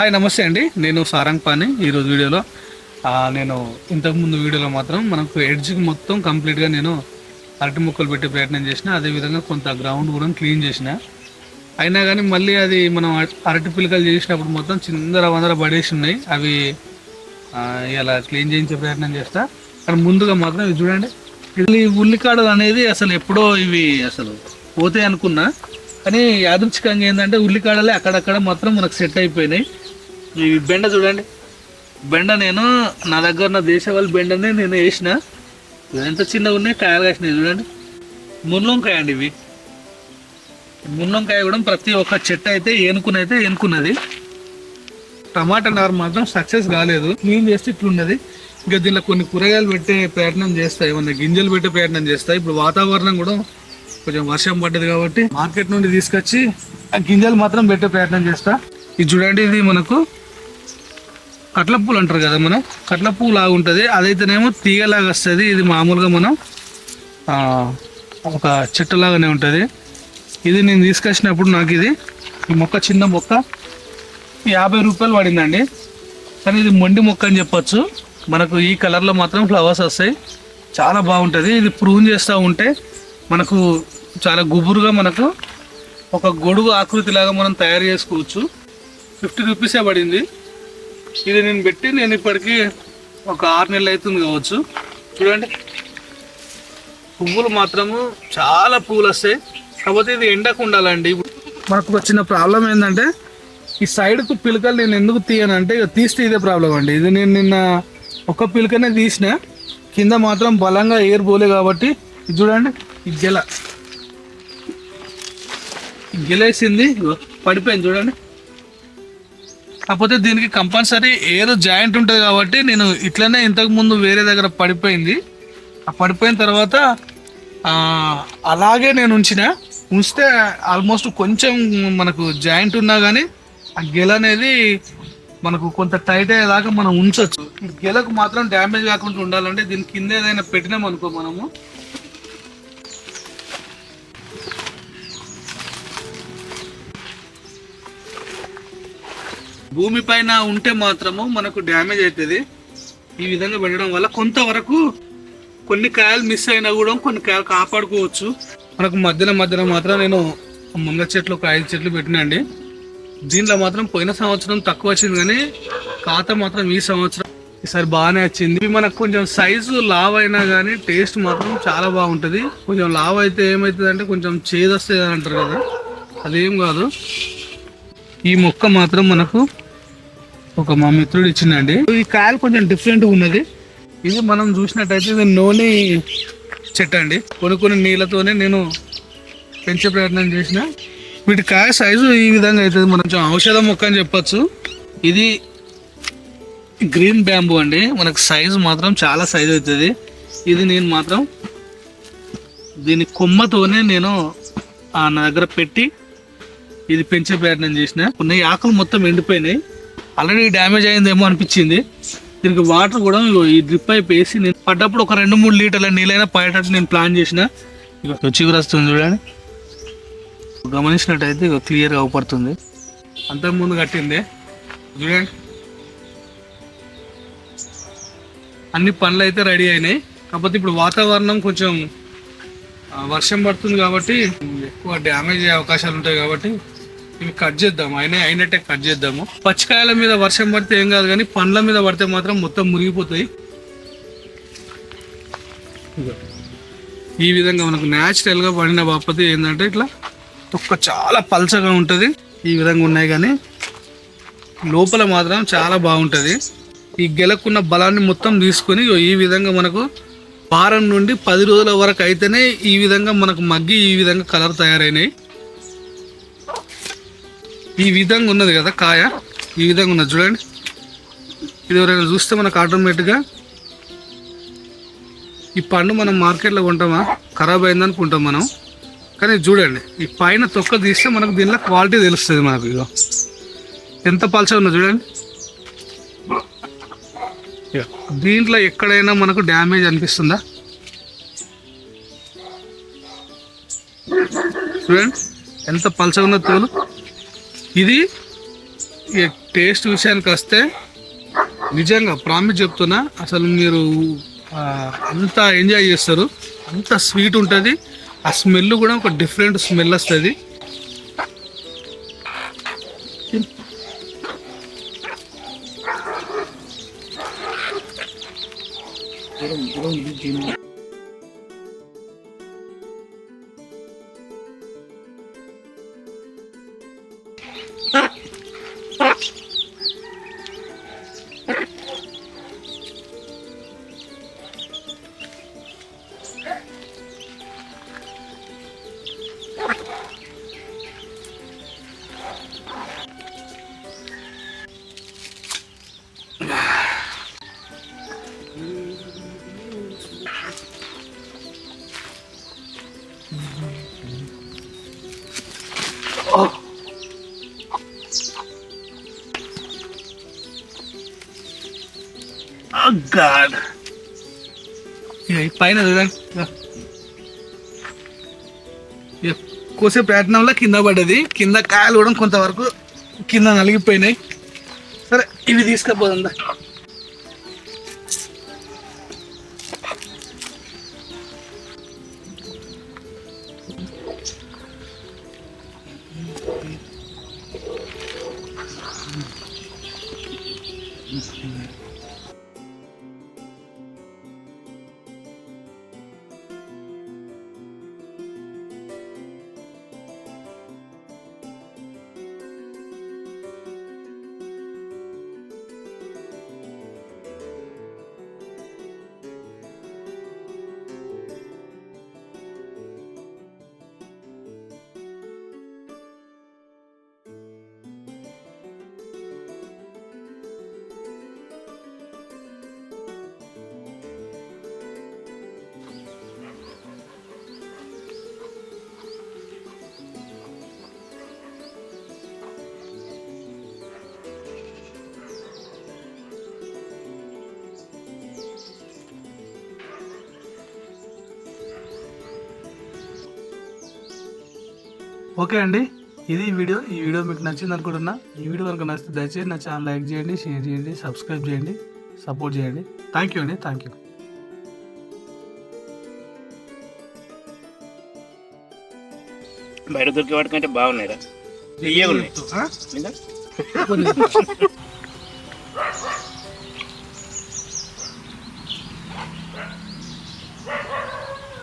Hi నమస్తే అండి. నేను సారంగ్ పాని ఈరోజు వీడియోలో నేను ఇంతకుముందు వీడియోలో మాత్రం మనకు ఎడ్జ్కి మొత్తం కంప్లీట్గా నేను అరటి ముక్కలు పెట్టే ప్రయత్నం చేసిన. అదేవిధంగా కొంత గ్రౌండ్ కూడా క్లీన్ చేసిన. అయినా కానీ మళ్ళీ అది మనం అరటి పిలకలు చేసినప్పుడు మొత్తం చిందర వందర పడేసి ఉన్నాయి. అవి ఇలా క్లీన్ చేయించే ప్రయత్నం చేస్తా. కానీ ముందుగా మాత్రం ఇది చూడండి. ఇది ఉల్లికాడలు అనేది అసలు ఎప్పుడో ఇవి అసలు పోతాయి అనుకున్నా. కానీ యాదృచ్ఛికంగా ఏంటంటే ఉల్లికాడలే అక్కడక్కడ మాత్రం మనకు సెట్ అయిపోయినాయి. ఈ బెండ చూడండి. బెండ నేను నా దగ్గర ఉన్న దేశవాళి బెండనే నేను వేసిన. ఎంత చిన్నగా ఉన్నాయి కాయలు కాసినాయి చూడండి. మున్లంకాయ అండి ఇవి. మున్లంకాయ కూడా ప్రతి ఒక్క చెట్టు అయితే ఏనుకునైతే ఏనుకున్నది టమాటా నారు మాత్రం సక్సెస్ కాలేదు. క్లీన్ చేస్తే ఇట్లున్నది. ఇంకా దీనిలో కొన్ని కూరగాయలు పెట్టే ప్రయత్నం చేస్తాయి ఏమన్నా గింజలు పెట్టే ప్రయత్నం చేస్తాయి ఇప్పుడు వాతావరణం కూడా కొంచెం వర్షం పడ్డది కాబట్టి మార్కెట్ నుండి తీసుకొచ్చి ఆ గింజలు మాత్రం పెట్టే ప్రయత్నం చేస్తా. ఇది చూడండి ఇది మనకు కట్ల పూలు అంటారు కదా మనం కట్ల పువ్వు లాగా ఉంటుంది. అదైతేనేమో తీగలాగా వస్తుంది. ఇది మామూలుగా మనం ఒక చెట్టు లాగానే ఉంటుంది. ఇది నేను తీసుకొచ్చినప్పుడు నాకు ఇది ఈ మొక్క చిన్న మొక్క యాభై రూపాయలు పడిందండి. కానీ ఇది మొండి మొక్క అని చెప్పొచ్చు. మనకు ఈ కలర్లో మాత్రం ఫ్లవర్స్ వస్తాయి. చాలా బాగుంటుంది. ఇది ప్రూన్ చేస్తూ ఉంటే మనకు చాలా గుబురుగా మనకు ఒక గొడుగు ఆకృతి లాగా మనం తయారు చేసుకోవచ్చు. ఫిఫ్టీ రూపీసే పడింది. ఇది నేను పెట్టి నేను ఇప్పటికీ ఒక ఆరు నెలలు అవుతుంది కావచ్చు. చూడండి. పువ్వులు మాత్రము చాలా పువ్వులు వస్తాయి. కాకపోతే ఇది ఎండకు ఉండాలండి. మనకు వచ్చిన ప్రాబ్లం ఏంటంటే ఈ సైడ్కు పిలకలు నేను ఎందుకు తీయనంటే ఇక తీస్తే ఇదే ప్రాబ్లం అండి. ఇది నేను నిన్న ఒక పిలకనే తీసిన. కింద మాత్రం బలంగా ఎయిర్ పోలే కాబట్టి ఇది చూడండి ఈ గెల. గెలేసింది ఇగో పడిపోయింది చూడండి. కాకపోతే దీనికి కంపల్సరీ ఏదో జాయింట్ ఉంటుంది కాబట్టి నేను ఇట్లనే ఇంతకు ముందు వేరే దగ్గర పడిపోయింది. ఆ పడిపోయిన తర్వాత అలాగే నేను ఉంచిన. ఉంచితే ఆల్మోస్ట్ కొంచెం మనకు జాయింట్ ఉన్నా కానీ ఆ గెల అనేది మనకు కొంత టైట్ అయ్యేదాకా మనం ఉంచవచ్చు గెలకు మాత్రం డ్యామేజ్ కాకుండా ఉండాలంటే దీని కింద ఏదైనా పెట్టినాం అనుకో మనము భూమి పైన ఉంటే మాత్రము మనకు డ్యామేజ్ అవుతుంది ఈ విధంగా పెట్టడం వల్ల కొంతవరకు కొన్ని కాయలు మిస్ అయినా కూడా కొన్ని కాయలు కాపాడుకోవచ్చు. మనకు మధ్యలో మధ్యలో మాత్రం నేను ముంగ చెట్లు ఒక ఐదు చెట్లు పెట్టినండి. దీంట్లో మాత్రం పోయిన సంవత్సరం తక్కువ వచ్చింది కానీ ఖాతా మాత్రం ఈ సంవత్సరం ఈసారి బాగానే వచ్చింది. మనకు కొంచెం సైజు లావ్ అయినా కానీ టేస్ట్ మాత్రం చాలా బాగుంటుంది. కొంచెం లావ్ అయితే ఏమవుతుంది అంటే కొంచెం చేదొస్తుంది అని అంటారు కదా. అదేం కాదు. ఈ మొక్క మాత్రం మనకు ఒక మా మిత్రుడు ఇచ్చిందండి. ఈ కాయలు కొంచెం డిఫరెంట్ ఉన్నది. ఇది మనం చూసినట్టయితే ఇది నూనె చెట్టు అండి. కొన్ని కొన్ని నీళ్ళతోనే నేను పెంచే ప్రయత్నం చేసిన. వీటి కాయ సైజు ఈ విధంగా అవుతుంది. మనం ఔషధ మొక్క అని చెప్పొచ్చు. ఇది గ్రీన్ బ్యాంబూ అండి. మనకు సైజు మాత్రం చాలా సైజు అవుతుంది. ఇది నేను మాత్రం దీని కొమ్మతోనే నేను ఆ నా దగ్గర పెట్టి ఇది పెంచే ప్రయత్నం చేసిన. కొన్ని ఆకులు మొత్తం ఎండిపోయినాయి. ఆల్రెడీ డ్యామేజ్ అయిందేమో అనిపించింది. దీనికి వాటర్ కూడా ఇగో ఈ డ్రిప్ పైప్ వేసి నేను పడ్డప్పుడు ఒక రెండు మూడు లీటర్ల నీళ్ళైనా పడేటట్టు నేను ప్లాన్ చేసిన. ఇక చిగురు వస్తుంది చూడండి. గమనించినట్టయితే ఇక క్లియర్గా అవపడుతుంది. అంతకుముందు కట్టింది. చూడండి. అన్ని పనులు అయితే రెడీ అయినాయి. కాకపోతే ఇప్పుడు వాతావరణం కొంచెం వర్షం పడుతుంది కాబట్టి ఎక్కువ డ్యామేజ్ అయ్యే అవకాశాలు ఉంటాయి కాబట్టి ఇవి కట్ చేద్దాం అయినా అయినట్టే కట్ చేద్దాము. పచ్చికాయల మీద వర్షం పడితే ఏం కాదు కానీ పండ్ల మీద పడితే మాత్రం మొత్తం మురిగిపోతాయి ఈ విధంగా మనకు న్యాచురల్గా పడిన బాపతి ఏంటంటే ఇట్లా తొక్క చాలా పల్చగా ఉంటుంది. ఈ విధంగా ఉన్నాయి కానీ లోపల మాత్రం చాలా బాగుంటుంది. ఈ గెలకున్న బలాన్ని మొత్తం తీసుకొని ఈ విధంగా మనకు వారం నుండి పది రోజుల వరకు అయితేనే ఈ విధంగా మనకు మగ్గి ఈ విధంగా కలర్ తయారైనాయి. ఈ విధంగా ఉన్నది కదా కాయ? ఈ విధంగా ఉన్నది చూడండి. ఇది ఎవరైనా చూస్తే మనకు ఆటోమేటిక్గా ఈ పండు మనం మార్కెట్లో కొంటామా? ఖరాబ్ అయింది అనుకుంటాం మనం. కానీ చూడండి ఈ పైన తొక్క తీస్తే మనకు దీనిలో క్వాలిటీ తెలుస్తుంది మనకు ఇక ఎంత పలచ ఉన్నది చూడండి. దీంట్లో ఎక్కడైనా మనకు డ్యామేజ్ అనిపిస్తుందా? చూడండి ఎంత పలచ ఉన్నా తోలు? ఇది ఎ- టేస్ట్ విషయానికి వస్తే నిజంగా ప్రామిస్ చెప్తున్నా అసలు మీరు అంత ఎంజాయ్ చేస్తారు. అంత స్వీట్ ఉంటుంది. ఆ స్మెల్ కూడా ఒక డిఫరెంట్ స్మెల్ వస్తుంది. గాడ్ పైన చూడండి ఇక. కోసే ప్రయత్నంలో కింద పడ్డది. కింద కాయలు కూడా కొంతవరకు కింద నలిగిపోయినాయి. సరే ఇవి తీసుకపోతుందా ఓకే అండి. ఇది ఈ వీడియో. ఈ వీడియో మీకు నచ్చింది అనుకుంటున్నా. ఈ వీడియో కనుక నచ్చితే దయచేసి నా ఛానల్ లైక్ చేయండి షేర్ చేయండి సబ్స్క్రైబ్ చేయండి సపోర్ట్ చేయండి. థ్యాంక్ యూ అండి. థ్యాంక్ యూ బయట దొరికే వాటికంటే బాగున్నాయిరా. ఇయ్యే